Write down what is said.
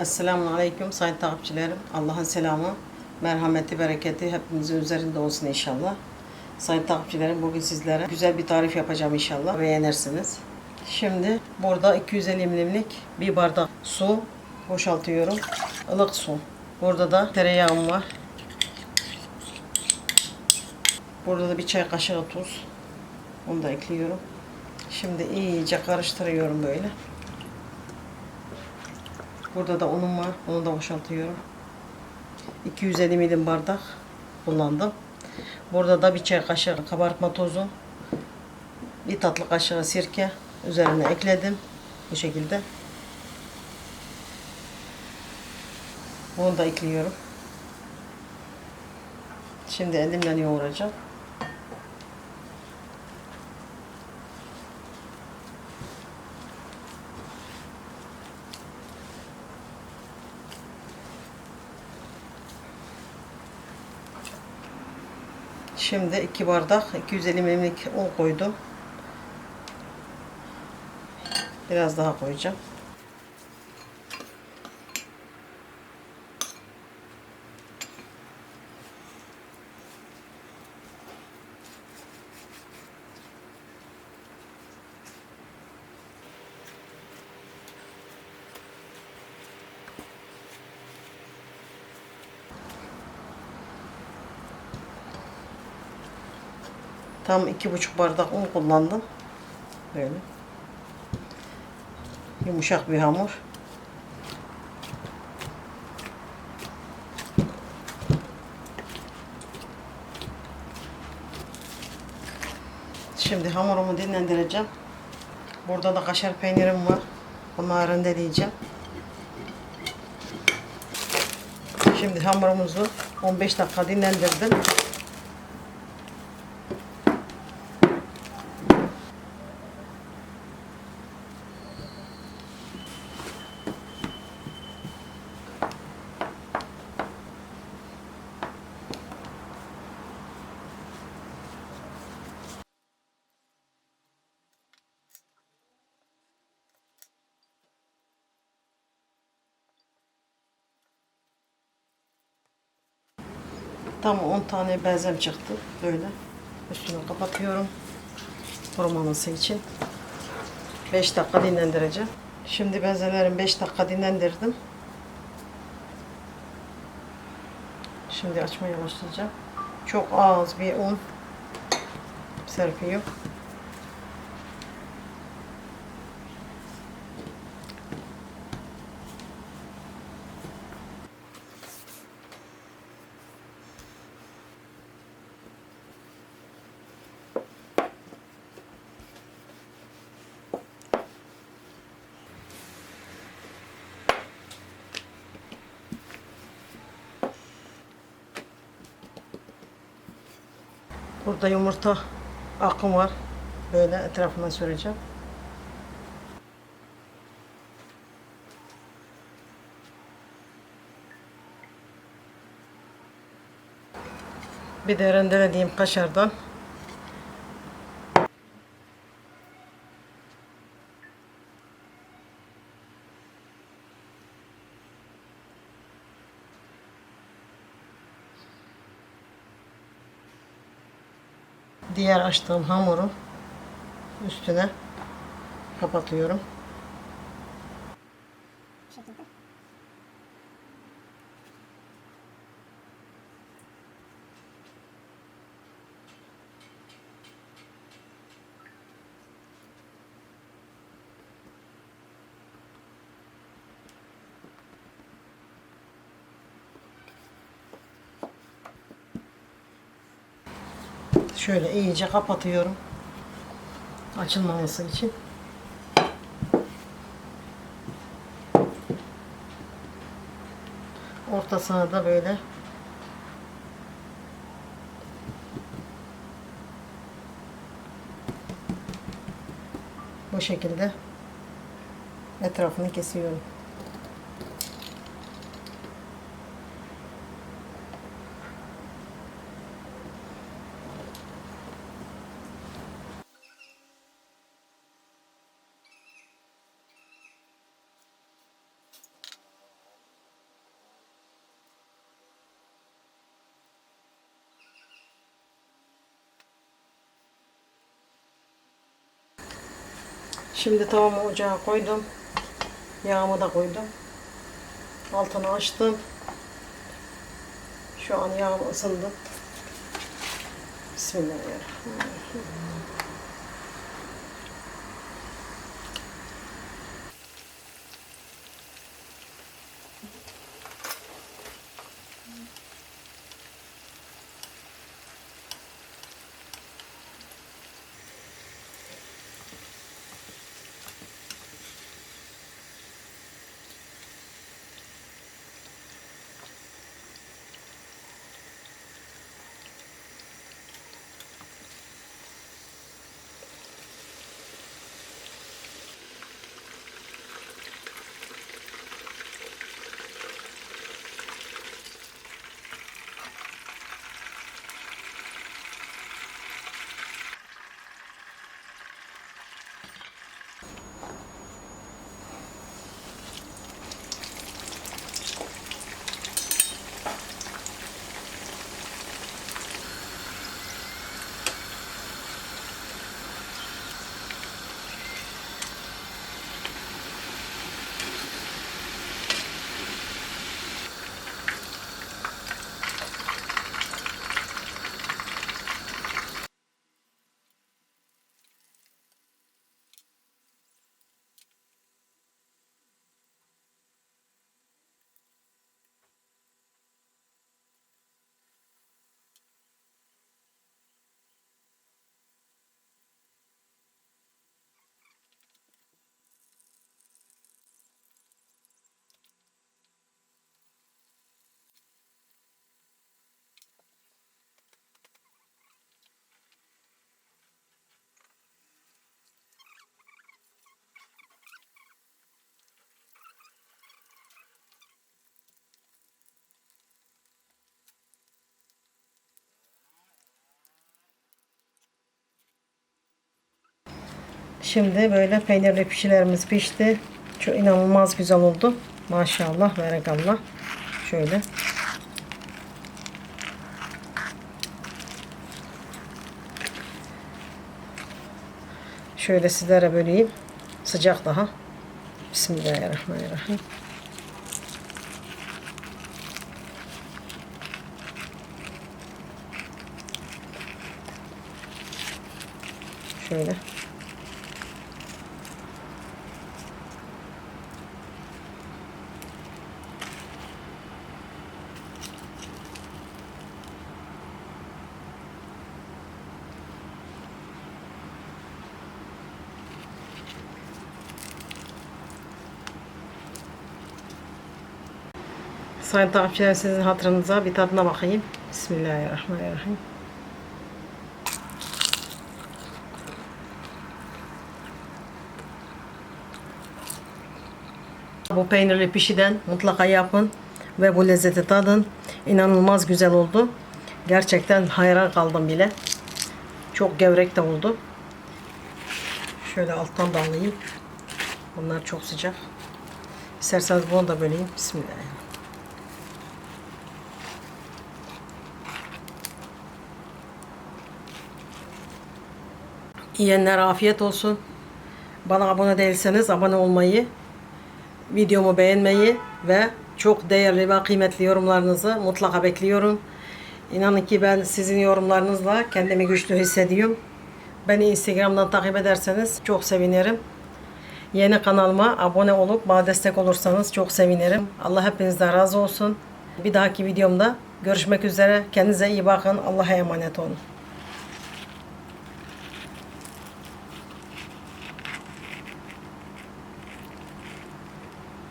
Esselamu Aleyküm sayın takipçilerim. Allah'ın selamı, merhameti, bereketi hepimizin üzerinde olsun inşallah. Sayın takipçilerim bugün sizlere güzel bir tarif yapacağım inşallah. Beğenirsiniz. Şimdi burada 250 milimlik bir bardak su boşaltıyorum. Ilık su. Burada da tereyağım var. Burada da bir çay kaşığı tuz. Onu da ekliyorum. Şimdi iyice karıştırıyorum böyle. Burada da unum var. Onu da boşaltıyorum. 250 milim bardak kullandım. Burada da bir çay kaşığı kabartma tozu. Bir tatlı kaşığı sirke üzerine ekledim. Bu şekilde. Bunu da ekliyorum. Şimdi elimle yoğuracağım. Şimdi iki bardak 250 milimlik un koydum. Biraz daha koyacağım. Tam iki buçuk bardak un kullandım. Böyle. Yumuşak bir hamur. Şimdi hamurumu dinlendireceğim. Burada da kaşar peynirim var. Bunları rendeleyeceğim. Şimdi hamurumuzu 15 dakika dinlendirdim. Tam 10 tane benzem çıktı. Böyle. Üstünü kapatıyorum. Kurumaması için. 5 dakika dinlendireceğim. Şimdi benzelerimi 5 dakika dinlendirdim. Şimdi açmaya başlayacağım. Çok az bir un serpiyorum. Burada yumurta akım var. Böyle etrafına süreceğim. Bir de rendelediğim kaşardan diğer açtığım hamuru üstüne kapatıyorum. Şöyle iyice kapatıyorum. Açılmaması için. Ortasına da böyle bu şekilde etrafını kesiyorum. Şimdi tavamı ocağa koydum. Yağımı da koydum. Altını açtım. Şu an yağım ısındı. Bismillahirrahmanirrahim. Şimdi böyle peynirli pişilerimiz pişti. Çok inanılmaz güzel oldu. Maşallah, berekallah. Şöyle. Şöyle sizlere böleyim. Sıcak daha. Bismillahirrahmanirrahim. Şöyle. Sayın takipçiler sizin hatırınıza bir tadına bakayım. Bismillahirrahmanirrahim. Bu peynirli pişiden mutlaka yapın ve bu lezzeti tadın. İnanılmaz güzel oldu. Gerçekten hayran kaldım bile. Çok gevrek de oldu. Şöyle alttan da alayım. Bunlar çok sıcak. İsterseniz bunu da böleyim. Bismillahirrahmanirrahim. Yiyenler afiyet olsun. Bana abone değilseniz abone olmayı, videomu beğenmeyi ve çok değerli ve kıymetli yorumlarınızı mutlaka bekliyorum. İnanın ki ben sizin yorumlarınızla kendimi güçlü hissediyorum. Beni Instagram'dan takip ederseniz çok sevinirim. Yeni kanalıma abone olup bana destek olursanız çok sevinirim. Allah hepinizden razı olsun. Bir dahaki videomda görüşmek üzere. Kendinize iyi bakın. Allah'a emanet olun.